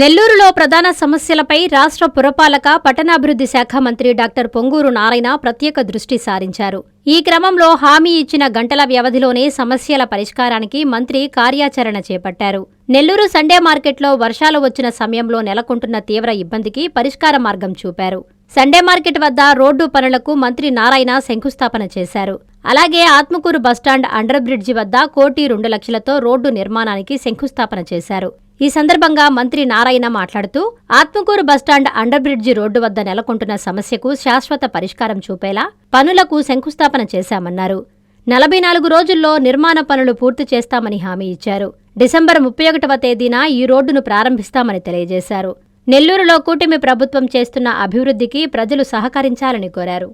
నెల్లూరులో ప్రధాన సమస్యలపై రాష్ట్ర పురపాలక పట్టణాభివృద్ధి శాఖ మంత్రి డాక్టర్ పొంగూరు నారాయణ ప్రత్యేక దృష్టి సారించారు. ఈ క్రమంలో హామీ ఇచ్చిన గంటల వ్యవధిలోనే సమస్యల పరిష్కారానికి మంత్రి కార్యాచరణ చేపట్టారు. నెల్లూరు సండే మార్కెట్లో వర్షాలు వచ్చిన సమయంలో నెలకొంటున్న తీవ్ర ఇబ్బందికి పరిష్కార మార్గం చూపారు. సండే మార్కెట్ వద్ద రోడ్డు పనులకు మంత్రి నారాయణ శంకుస్థాపన చేశారు. అలాగే ఆత్మకూరు బస్టాండ్ అండర్ బ్రిడ్జి వద్ద కోటి రెండు లక్షలతో రోడ్డు నిర్మాణానికి శంకుస్థాపన చేశారు. ఈ సందర్భంగా మంత్రి నారాయణ మాట్లాడుతూ Atmakur bus stand under bridge road వద్ద నెలకొంటున్న సమస్యకు శాశ్వత పరిష్కారం చూపేలా పనులకు శంకుస్థాపన చేశామన్నారు. నలభై నాలుగు రోజుల్లో నిర్మాణ పనులు పూర్తి చేస్తామని హామీ ఇచ్చారు. డిసెంబర్ ముప్పై ఒకటవ తేదీన ఈ రోడ్డును ప్రారంభిస్తామని తెలియజేశారు. నెల్లూరులో కూటమి ప్రభుత్వం చేస్తున్న అభివృద్ధికి ప్రజలు సహకరించాలని కోరారు.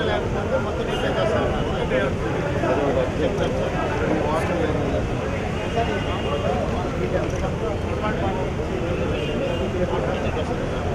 వాటర్ లేకుండా మొత్తం రీప్లే చేస్తాను చెప్తాను సార్ సార్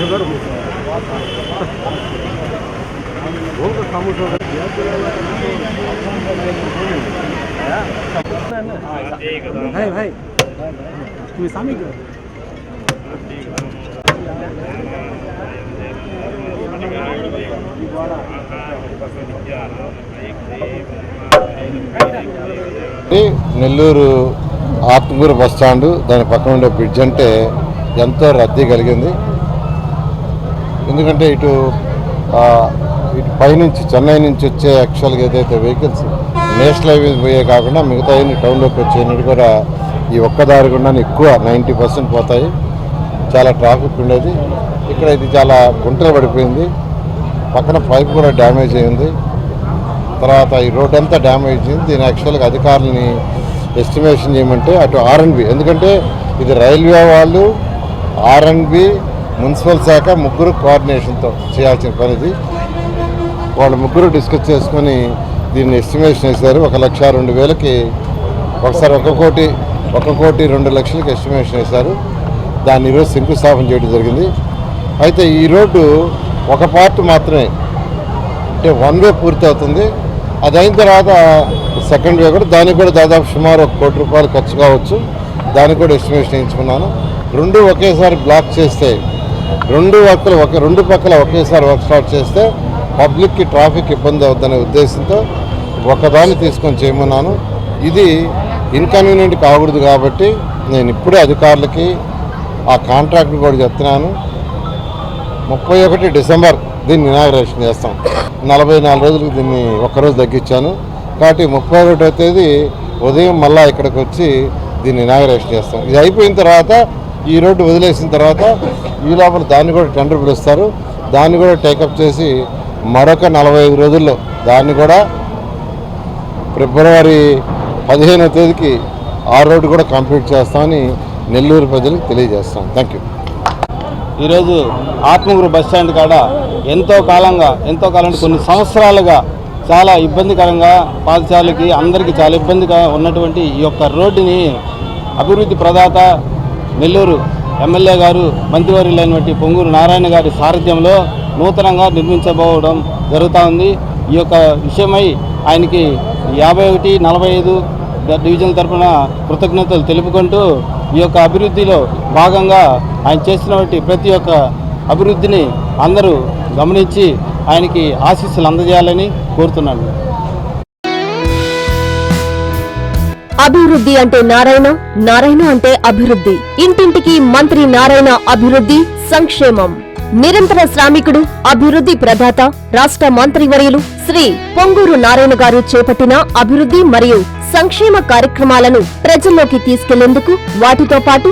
हज़ार हो बहुत तो खामोश हो भाई भाई तुम्हें सामी क्यों ఇది నెల్లూరు ఆత్మకూరు బస్ స్టాండ్ దాని పక్కన ఉండే బ్రిడ్జ్ అంటే ఎంతో రద్దీ కలిగింది. ఎందుకంటే ఇటు ఇటు పైనుంచి చెన్నై నుంచి వచ్చే యాక్చువల్గా ఏదైతే వెహికల్స్ నేషనల్ హైవే పోయే కాకుండా మిగతా టౌన్లోకి వచ్చేది కూడా ఈ ఒక్క దారి గుండా ఎక్కువ నైంటీ పర్సెంట్ పోతాయి. చాలా ట్రాఫిక్ ఉండేది. ఇక్కడ ఇది చాలా గుంటలు పడిపోయింది. పక్కన పైప్ కూడా డ్యామేజ్ అయింది. తర్వాత ఈ రోడ్ అంతా డ్యామేజ్ అయింది. దీని యాక్చువల్గా అధికారులని ఎస్టిమేషన్ చేయమంటే అటు ఆర్ఎన్బి ఎందుకంటే ఇది రైల్వే వాళ్ళు ఆర్ఎన్బి మున్సిపల్ శాఖ ముగ్గురు కోఆర్డినేషన్తో చేయాల్సిన పనిది. వాళ్ళు ముగ్గురు డిస్కస్ చేసుకొని దీన్ని ఎస్టిమేషన్ వేశారు. ఒక లక్ష రెండు వేలకి ఒకసారి ఒక కోటి ఒక కోటి రెండు లక్షలకి ఎస్టిమేషన్ వేశారు. దాన్ని ఈరోజు శంకుస్థాపన చేయడం జరిగింది. అయితే ఈ రోడ్డు ఒక పార్ట్ మాత్రమే. అంటే వన్ వే పూర్తి అవుతుంది. అది అయిన తర్వాత సెకండ్ వే కూడా దానికి కూడా దాదాపు సుమారు ఒక కోటి రూపాయలు ఖర్చు కావచ్చు. దానికి కూడా ఎస్టిమేషన్ వేయించుకున్నాను. రెండు ఒకేసారి బ్లాక్ చేస్తే రెండు వర్క్లు ఒక రెండు పక్కల ఒకేసారి వర్క్ స్టార్ట్ చేస్తే పబ్లిక్కి ట్రాఫిక్ ఇబ్బంది అవుద్దనే ఉద్దేశంతో ఒకదాన్ని తీసుకొని చేయమన్నాను. ఇది ఇన్కన్వీనియంట్ కాకూడదు కాబట్టి నేను ఇప్పుడే అధికారులకి ఆ కాంట్రాక్ట్ కూడా చెప్తున్నాను. ముప్పై ఒకటి డిసెంబర్ దీన్ని ఇనాగ్రేషన్ చేస్తాం. నలభై నాలుగు రోజులకు దీన్ని ఒక్కరోజు తగ్గించాను. కాబట్టి ముప్పై ఒకటో తేదీ ఉదయం మళ్ళీ ఇక్కడికి వచ్చి దీన్ని ఇనాగ్రేషన్ చేస్తాం. ఇది అయిపోయిన తర్వాత ఈ రోడ్డు వదిలేసిన తర్వాత ఈ లోపల దాన్ని కూడా టెండర్ పిలుస్తారు. దాన్ని కూడా టేకప్ చేసి మరొక నలభై ఐదు రోజుల్లో దాన్ని కూడా ఫిబ్రవరి పదిహేనవ తేదీకి ఆ రోడ్డు కూడా కంప్లీట్ చేస్తామని నెల్లూరు ప్రజలకు తెలియజేస్తాం. థ్యాంక్ యూ ఈరోజు ఆత్మగురు బస్ స్టాండ్ కాడ ఎంతో కాలంగా ఎంతో కాలం కొన్ని సంవత్సరాలుగా చాలా ఇబ్బందికరంగా పాదచారులకి అందరికీ చాలా ఇబ్బందిగా ఉన్నటువంటి ఈ యొక్క రోడ్డుని అభివృద్ధి ప్రదాత నెల్లూరు ఎమ్మెల్యే గారు మంత్రివర్యులైనటువంటి పొంగూరు నారాయణ గారి సారథ్యంలో నూతనంగా నిర్మించబోవడం జరుగుతూ ఉంది ఈ యొక్క విషయమై ఆయనకి యాభై ఒకటి నలభై ఐదు డివిజన్ తరఫున కృతజ్ఞతలు తెలుపుకుంటూ ఈ యొక్క అభివృద్ధిలో భాగంగా ఆయన చేసినటువంటి ప్రతి ఒక్క అభివృద్ధిని అందరూ గమనించి ఆయనకి ఆశీస్సులు అందజేయాలని కోరుతున్నాను. అభివృద్ధి అంటే నారాయణ నారాయణ అంటే అభివృద్ధి. ఇంటింటికి మంత్రి నారాయణ అభివృద్ధి సంక్షేమం. నిరంతర శ్రామికుడు అభివృద్ధి ప్రదాత రాష్ట్ర మంత్రివర్యులు శ్రీ పొంగూరు నారాయణ గారు చేపట్టిన అభివృద్ధి మరియు సంక్షేమ కార్యక్రమాలను ప్రజల్లోకి తీసుకెళ్ళేందుకు వాటితో పాటు